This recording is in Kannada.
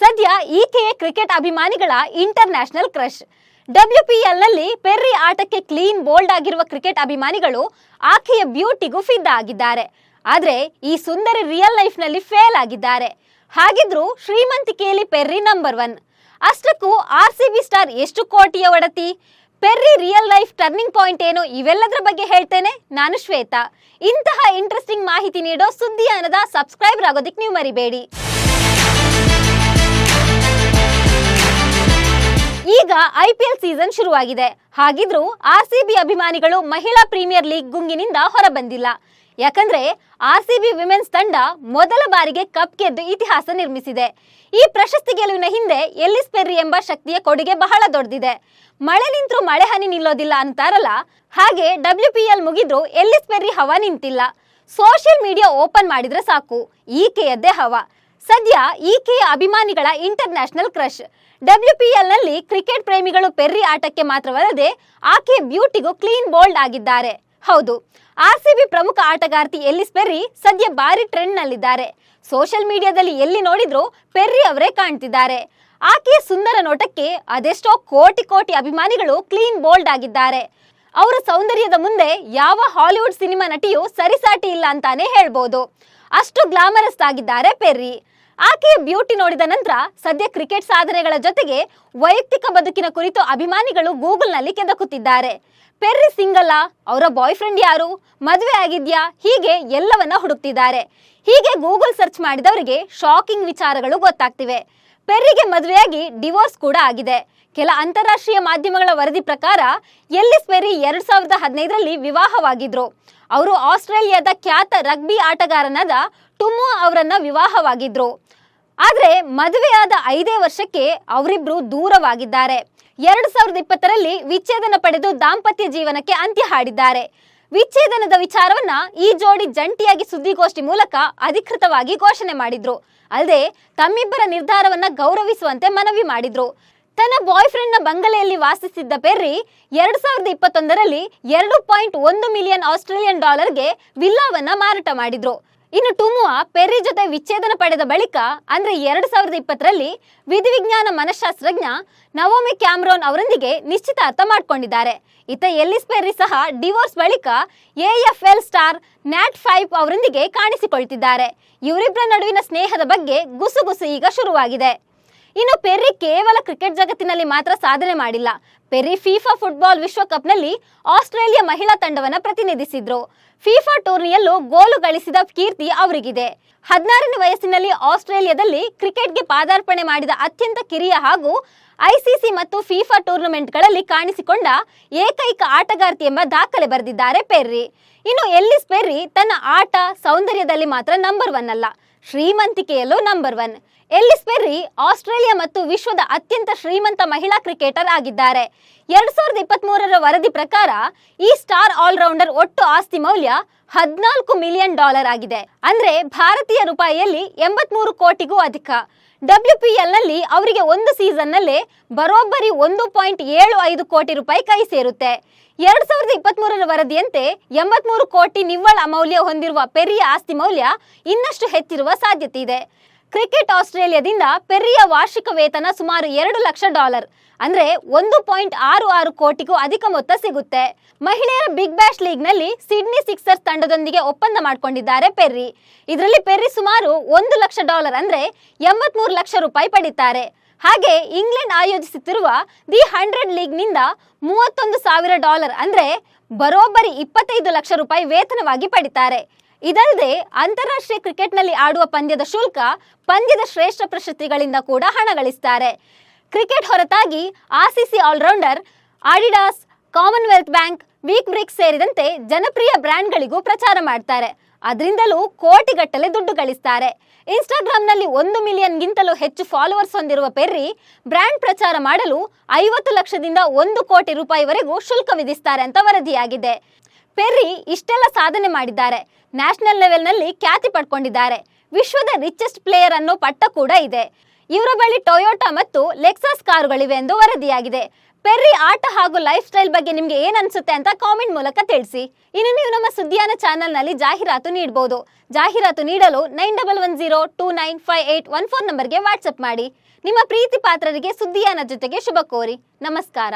ಸದ್ಯ ಈಕೆಯ ಕ್ರಿಕೆಟ್ ಅಭಿಮಾನಿಗಳ ಇಂಟರ್ ನ್ಯಾಷನಲ್ ಕ್ರಶ್ ಡಬ್ಲ್ಯೂಪಿಎಲ್ನಲ್ಲಿ ಪೆರ್ರಿ ಆಟಕ್ಕೆ ಕ್ಲೀನ್ ಬೋಲ್ಡ್ ಆಗಿರುವ ಕ್ರಿಕೆಟ್ ಅಭಿಮಾನಿಗಳು ಆಕೆಯ ಬ್ಯೂಟಿಗೂ ಫಿದಾ ಆಗಿದ್ದಾರೆ. ಆದ್ರೆ ಈ ಸುಂದರಿ ರಿಯಲ್ ಲೈಫ್ನಲ್ಲಿ ಫೇಲ್ ಆಗಿದ್ದಾರೆ. ಹಾಗಿದ್ರೂ ಶ್ರೀಮಂತಿಕೆಯಲ್ಲಿ ಪೆರ್ರಿ ನಂಬರ್ ಒನ್ ಅಷ್ಟಕ್ಕೂ ಆರ್ ಸಿ ಸ್ಟಾರ್ ಎಷ್ಟು ಕೋಟಿಯ ಒಡತಿ? Perry real life turning point ಏನು? ಇವೆಲ್ಲದರ ಬಗ್ಗೆ ಹೇಳ್ತೇನೆ ನಾನು ಶ್ವೇತಾ. ಇಂತಹ ಇಂಟ್ರೆಸ್ಟಿಂಗ್ ಮಾಹಿತಿ ನೀಡೋ ಸುದ್ದಿಯಾನದ ಸಬ್ಸ್ಕ್ರೈಬರ್ ಆಗೋದಕ್ಕೆ ನೀವು ಮರಿಬೇಡಿ. ಈಗ ಐ ಪಿ ಎಲ್ ಸೀಸನ್ ಶುರುವಾಗಿದೆ. ಹಾಗಿದ್ರೂ ಆರ್ ಸಿ ಅಭಿಮಾನಿಗಳು ಮಹಿಳಾ ಪ್ರೀಮಿಯರ್ ಲೀಗ್ ಗುಂಗಿನಿಂದ ಹೊರಬಂದಿಲ್ಲ. ಯಾಕಂದ್ರೆ ಆರ್ ಸಿ ವಿಮೆನ್ಸ್ ತಂಡ ಮೊದಲ ಬಾರಿಗೆ ಕಪ್ ಗೆದ್ದು ಇತಿಹಾಸ ನಿರ್ಮಿಸಿದೆ. ಈ ಪ್ರಶಸ್ತಿ ಗೆಲುವಿನ ಹಿಂದೆ ಎಲ್ಲಿಸ್ ಪೆರ್ರಿ ಎಂಬ ಶಕ್ತಿಯ ಕೊಡುಗೆ ಬಹಳ ದೊಡ್ಡದಿದೆ ಮಳೆ ನಿಂತರೂ ಮಳೆ ಹನಿ ನಿಲ್ಲೋದಿಲ್ಲ ಅಂತಾರಲ್ಲ, ಹಾಗೆ ಡಬ್ಲ್ಯೂ ಪಿ ಎಲ್ ಮುಗಿದ್ರು ಎಲ್ಲಿಸ್ ಪೆರ್ರಿ ಹವಾ ನಿಂತಿಲ್ಲ. ಸೋಷಿಯಲ್ ಮೀಡಿಯಾ ಓಪನ್ ಮಾಡಿದ್ರೆ ಸಾಕು, ಈಕೆಯದ್ದೇ ಹವಾ. ಸದ್ಯ ಈಕೆಯ ಅಭಿಮಾನಿಗಳ ಇಂಟರ್ ನ್ಯಾಷನಲ್ ಕ್ರಶ್ ಡಬ್ಲ್ಯೂಪಿಎಲ್ನಲ್ಲಿ ಕ್ರಿಕೆಟ್ ಪ್ರೇಮಿಗಳು ಪೆರ್ರಿ ಆಟಕ್ಕೆ ಮಾತ್ರವಲ್ಲದೆ ಆಕೆಯ ಬ್ಯೂಟಿಗೂ ಕ್ಲೀನ್ ಬೋಲ್ಡ್ ಆಗಿದ್ದಾರೆ. ಹೌದು ಆರ್ಸಿಬಿ ಪ್ರಮುಖ ಆಟಗಾರ್ತಿ ಎಲ್ಲಿಸ್ ಪೆರ್ರಿ ಸದ್ಯ ಭಾರಿ ಟ್ರೆಂಡ್ ನಲ್ಲಿದ್ದಾರೆ. ಸೋಷಿಯಲ್ ಮೀಡಿಯಾದಲ್ಲಿ ಎಲ್ಲಿ ನೋಡಿದ್ರು ಪೆರ್ರಿ ಅವರೇ ಕಾಣ್ತಿದ್ದಾರೆ. ಆಕೆಯ ಸುಂದರ ನೋಟಕ್ಕೆ ಅದೆಷ್ಟೋ ಕೋಟಿ ಕೋಟಿ ಅಭಿಮಾನಿಗಳು ಕ್ಲೀನ್ ಬೋಲ್ಡ್ ಆಗಿದ್ದಾರೆ. ಅವರ ಸೌಂದರ್ಯದ ಮುಂದೆ ಯಾವ ಹಾಲಿವುಡ್ ಸಿನಿಮಾ ನಟಿಯೂ ಸರಿಸಾಟಿ ಇಲ್ಲ ಅಂತಾನೆ ಹೇಳ್ಬೋದು. ಅಷ್ಟು ಗ್ಲಾಮರಸ್ ಆಗಿದ್ದಾರೆ ಪೆರ್ರಿ. ಆಕೆಯ ಬ್ಯೂಟಿ ನೋಡಿದ ನಂತರ ಸದ್ಯ ಕ್ರಿಕೆಟ್ ಸಾಧನೆಗಳ ಜೊತೆಗೆ ವೈಯಕ್ತಿಕ ಬದುಕಿನ ಕುರಿತು ಅಭಿಮಾನಿಗಳು ಗೂಗಲ್ನಲ್ಲಿ ಕೆದಕುತ್ತಿದ್ದಾರೆ. ಪೆರ್ರಿ ಸಿಂಗಲ್ಲ, ಅವರ ಬಾಯ್ ಫ್ರೆಂಡ್ ಯಾರು? ಮದುವೆ ಆಗಿದ್ಯಾ? ಹೀಗೆ ಎಲ್ಲವನ್ನ ಹುಡುಕ್ತಿದ್ದಾರೆ. ಹೀಗೆ ಗೂಗಲ್ ಸರ್ಚ್ ಮಾಡಿದವರಿಗೆ ಶಾಕಿಂಗ್ ವಿಚಾರಗಳು ಗೊತ್ತಾಗ್ತಿವೆ. ಪೆರ್ರಿಗೆ ಮದುವೆಯಾಗಿ ಡಿವೋರ್ಸ್ ಕೂಡ ಆಗಿದೆ. ಕೆಲ ಅಂತಾರಾಷ್ಟ್ರೀಯ ಮಾಧ್ಯಮಗಳ ವರದಿ ಪ್ರಕಾರ, ಎಲ್ಲಿಸ್ ಪೆರಿ ಎರಡ್ ಸಾವಿರದ ಹದಿನೈದರಲ್ಲಿ ವಿವಾಹವಾಗಿದ್ರು. ಅವರು ಆಸ್ಟ್ರೇಲಿಯಾದ ಖ್ಯಾತ ರಗ್ಬಿ ಆಟಗಾರನಾದ ಟುಮು ಅವರನ್ನ ವಿವಾಹವಾಗಿದ್ರು. ಆದರೆ, ಮದುವೆಯಾದ ಐದೇ ವರ್ಷಕ್ಕೆ ಅವರಿಬ್ರು ದೂರವಾಗಿದ್ದಾರೆ. ಎರಡು ಸಾವಿರದ ಇಪ್ಪತ್ತರಲ್ಲಿ ವಿಚ್ಛೇದನ ಪಡೆದು ದಾಂಪತ್ಯ ಜೀವನಕ್ಕೆ ಅಂತ್ಯ ಹಾಡಿದ್ದಾರೆ. ವಿಚ್ಛೇದನದ ವಿಚಾರವನ್ನ ಈ ಜೋಡಿ ಜಂಟಿಯಾಗಿ ಸುದ್ದಿಗೋಷ್ಠಿ ಮೂಲಕ ಅಧಿಕೃತವಾಗಿ ಘೋಷಣೆ ಮಾಡಿದ್ರು. ಅಲ್ಲದೆ ತಮ್ಮಿಬ್ಬರ ನಿರ್ಧಾರವನ್ನ ಗೌರವಿಸುವಂತೆ ಮನವಿ ಮಾಡಿದ್ರು. ತನ್ನ ಬಾಯ್ ಫ್ರೆಂಡ್ನ ಬಂಗಲೆಯಲ್ಲಿ ವಾಸಿಸಿದ್ದ ಪೆರ್ರಿ ಎರಡ್ ಸಾವಿರದ ಇಪ್ಪತ್ತೊಂದರಲ್ಲಿ ಎರಡು ಪಾಯಿಂಟ್ ಒಂದು ಮಿಲಿಯನ್ ಆಸ್ಟ್ರೇಲಿಯನ್ ಡಾಲರ್ಗೆ ವಿಲ್ಲಾವನ್ನ ಮಾರಾಟ ಮಾಡಿದ್ರು. ಇನ್ನು ಟುಮುವಾ ಪೆರ್ರಿ ಜೊತೆ ವಿಚ್ಛೇದನ ಪಡೆದ ಬಳಿಕ, ಅಂದ್ರೆ ಎರಡ್ ಸಾವಿರದ ಇಪ್ಪತ್ತರಲ್ಲಿ ವಿಧಿವಿಜ್ಞಾನ ಮನಃಶಾಸ್ತ್ರಜ್ಞ ನವೋಮಿ ಕ್ಯಾಮ್ರೋನ್ ಅವರೊಂದಿಗೆ ನಿಶ್ಚಿತಾರ್ಥ ಮಾಡಿಕೊಂಡಿದ್ದಾರೆ. ಇತ ಎಲ್ಲಿಸ್ ಪೆರ್ರಿ ಸಹ ಡಿವೋರ್ಸ್ ಬಳಿಕ ಎಎಫ್ಎಲ್ ಸ್ಟಾರ್ ನ್ಯಾಟ್ ಫೈವ್ ಅವರೊಂದಿಗೆ ಕಾಣಿಸಿಕೊಳ್ತಿದ್ದಾರೆ. ಇವರಿಬ್ಬರ ನಡುವಿನ ಸ್ನೇಹದ ಬಗ್ಗೆ ಗುಸುಗುಸು ಈಗ ಶುರುವಾಗಿದೆ. ಇನ್ನು ಪೆರ್ರಿ ಕೇವಲ ಕ್ರಿಕೆಟ್ ಜಗತ್ತಿನಲ್ಲಿ ಮಾತ್ರ ಸಾಧನೆ ಮಾಡಿಲ್ಲ. ಪೆರ್ರಿ ಫಿಫಾ ಫುಟ್ಬಾಲ್ ವಿಶ್ವಕಪ್ನಲ್ಲಿ ಆಸ್ಟ್ರೇಲಿಯಾ ಮಹಿಳಾ ತಂಡವನ್ನು ಪ್ರತಿನಿಧಿಸಿದ್ರು. ಫಿಫಾ ಟೂರ್ನಿಯಲ್ಲೂ ಗೋಲು ಗಳಿಸಿದ ಕೀರ್ತಿ ಅವರಿಗಿದೆ. ಹದಿನಾರನೇ ವಯಸ್ಸಿನಲ್ಲಿ ಆಸ್ಟ್ರೇಲಿಯಾದಲ್ಲಿ ಕ್ರಿಕೆಟ್ಗೆ ಪಾದಾರ್ಪಣೆ ಮಾಡಿದ ಅತ್ಯಂತ ಕಿರಿಯ ಹಾಗೂ ಐಸಿಸಿ ಮತ್ತು ಫಿಫಾ ಟೂರ್ನಮೆಂಟ್ಗಳಲ್ಲಿ ಕಾಣಿಸಿಕೊಂಡ ಏಕೈಕ ಆಟಗಾರ್ತಿ ಎಂಬ ದಾಖಲೆ ಬರೆದಿದ್ದಾರೆ ಪೆರ್ರಿ. ಇನ್ನು ಎಲ್ಲಿಸ್ ಪೆರ್ರಿ ತನ್ನ ಆಟ ಸೌಂದರ್ಯದಲ್ಲಿ ಮಾತ್ರ ನಂಬರ್ ಒನ್ ಅಲ್ಲ. ಶ್ರೀಮಂತಿಕೆಯಲ್ಲೂ number one Ellis Perry? Australia ಮತ್ತು ವಿಶ್ವದ ಅತ್ಯಂತ ಶ್ರೀಮಂತ ಮಹಿಳಾ ಕ್ರಿಕೆಟರ್ ಆಗಿದ್ದಾರೆ. ಎರಡ್ ಸಾವಿರದ ಇಪ್ಪತ್ತ್ ಮೂರರ ವರದಿ ಪ್ರಕಾರ ಈ ಸ್ಟಾರ್ ಆಲ್ರೌಂಡರ್ ಒಟ್ಟು ಆಸ್ತಿ ಮೌಲ್ಯ ಹದಿನಾಲ್ಕು ಮಿಲಿಯನ್ ಡಾಲರ್ ಆಗಿದೆ. ಅಂದ್ರೆ ಭಾರತೀಯ ರೂಪಾಯಿಯಲ್ಲಿ ಎಂಬತ್ಮೂರು ಕೋಟಿಗೂ ಅಧಿಕ. ಡಬ್ಲ್ಯೂಪಿಎಲ್ನಲ್ಲಿ ಅವರಿಗೆ ಒಂದು ಸೀಸನ್ ನಲ್ಲೇ ಬರೋಬ್ಬರಿ ಒಂದು ಪಾಯಿಂಟ್ ಏಳು ಐದು ಕೋಟಿ ರೂಪಾಯಿ ಕೈ ಸೇರುತ್ತೆ. ಎರಡ್ ಸಾವಿರದ ಇಪ್ಪತ್ತ್ ಮೂರರ ವರದಿಯಂತೆ ಎಂಬತ್ಮೂರು ಕೋಟಿ ನಿವ್ವಳ ಮೌಲ್ಯ ಹೊಂದಿರುವ ಪೆರಿಯ ಆಸ್ತಿ ಮೌಲ್ಯ ಇನ್ನಷ್ಟು ಹೆಚ್ಚಿರುವ ಸಾಧ್ಯತೆ ಇದೆ. ಕ್ರಿಕೆಟ್ ಆಸ್ಟ್ರೇಲಿಯಾದಿಂದ ಪೆರ್ರಿಯ ವಾರ್ಷಿಕ ವೇತನ ಸುಮಾರು ಎರಡು ಲಕ್ಷ ಡಾಲರ್. ಅಂದ್ರೆ ಒಂದು ಪಾಯಿಂಟ್ ಆರು ಆರು ಕೋಟಿಗೂ ಅಧಿಕ ಮೊತ್ತ ಸಿಗುತ್ತೆ. ಮಹಿಳೆಯರ ಬಿಗ್ ಬ್ಯಾಶ್ ಲೀಗ್ನಲ್ಲಿ ಸಿಡ್ನಿ ಸಿಕ್ಸರ್ಸ್ ತಂಡದೊಂದಿಗೆ ಒಪ್ಪಂದ ಮಾಡಿಕೊಂಡಿದ್ದಾರೆ ಪೆರ್ರಿ. ಇದರಲ್ಲಿ ಪೆರ್ರಿ ಸುಮಾರು ಒಂದು ಲಕ್ಷ ಡಾಲರ್ ಅಂದ್ರೆ ಎಂಬತ್ಮೂರು ಲಕ್ಷ ರೂಪಾಯಿ ಪಡಿತಾರೆ. ಹಾಗೆ ಇಂಗ್ಲೆಂಡ್ ಆಯೋಜಿಸುತ್ತಿರುವ ದಿ ಹಂಡ್ರೆಡ್ ಲೀಗ್ನಿಂದ ಮೂವತ್ತೊಂದು ಸಾವಿರ ಡಾಲರ್ ಅಂದ್ರೆ ಬರೋಬ್ಬರಿ ಇಪ್ಪತ್ತೈದು ಲಕ್ಷ ರೂಪಾಯಿ ವೇತನವಾಗಿ ಪಡಿತಾರೆ. ಇದಲ್ಲದೆ ಅಂತಾರಾಷ್ಟ್ರೀಯ ಕ್ರಿಕೆಟ್ನಲ್ಲಿ ಆಡುವ ಪಂದ್ಯದ ಶುಲ್ಕ ಪಂದ್ಯದ ಶ್ರೇಷ್ಠ ಪ್ರಶಸ್ತಿಗಳಿಂದ ಕೂಡ ಹಣ ಗಳಿಸ್ತಾರೆ. ಕ್ರಿಕೆಟ್ ಹೊರತಾಗಿ RCC all rounder, Adidas, Commonwealth Bank, Weetbix ಸೇರಿದಂತೆ ಜನಪ್ರಿಯ ಬ್ರ್ಯಾಂಡ್ಗಳಿಗೂ ಪ್ರಚಾರ ಮಾಡ್ತಾರೆ. ಅದರಿಂದಲೂ ಕೋಟಿಗಟ್ಟಲೆ ದುಡ್ಡು ಗಳಿಸ್ತಾರೆ. ಇನ್ಸ್ಟಾಗ್ರಾಮ್ನಲ್ಲಿ ಒಂದು ಮಿಲಿಯನ್ಗಿಂತಲೂ ಹೆಚ್ಚು ಫಾಲೋವರ್ಸ್ ಹೊಂದಿರುವ ಪೆರ್ರಿ ಬ್ರ್ಯಾಂಡ್ ಪ್ರಚಾರ ಮಾಡಲು ಐವತ್ತು ಲಕ್ಷದಿಂದ ಒಂದು ಕೋಟಿ ರೂಪಾಯಿವರೆಗೂ ಶುಲ್ಕ ವಿಧಿಸ್ತಾರೆ ಅಂತ ವರದಿಯಾಗಿದೆ. ಪೆರ್ರಿ ಇಷ್ಟೆಲ್ಲ ಸಾಧನೆ ಮಾಡಿದ್ದಾರೆ. ನ್ಯಾಷನಲ್ ಲೆವೆಲ್ನಲ್ಲಿ ಖ್ಯಾತಿ ಪಡ್ಕೊಂಡಿದ್ದಾರೆ. ವಿಶ್ವದ ರಿಚೆಸ್ಟ್ ಪ್ಲೇಯರ್ ಅನ್ನೋ ಪಟ್ಟ ಕೂಡ ಇದೆ. ಇವರ ಬಳಿ ಟೊಯೋಟಾ ಮತ್ತು ಲೆಕ್ಸಾಸ್ ಕಾರುಗಳಿವೆ ಎಂದು ವರದಿಯಾಗಿದೆ. ಪೆರ್ರಿ ಆಟ ಹಾಗೂ ಲೈಫ್ ಸ್ಟೈಲ್ ಬಗ್ಗೆ ನಿಮಗೆ ಏನನ್ಸುತ್ತೆ ಅಂತ ಕಾಮೆಂಟ್ ಮೂಲಕ ತಿಳಿಸಿ. ಇನ್ನು ನೀವು ನಮ್ಮ ಸುದ್ದಿಯಾನ ಚಾನೆಲ್ನಲ್ಲಿ ಜಾಹೀರಾತು ನೀಡಬಹುದು ಜಾಹೀರಾತು ನೀಡಲು nine double one zero two nine five eight one four ನಂಬರ್ಗೆ ವಾಟ್ಸ್ಆಪ್ ಮಾಡಿ. ನಿಮ್ಮ ಪ್ರೀತಿ ಪಾತ್ರರಿಗೆ ಸುದ್ದಿಯಾನ ಜೊತೆಗೆ ಶುಭ ಕೋರಿ. ನಮಸ್ಕಾರ.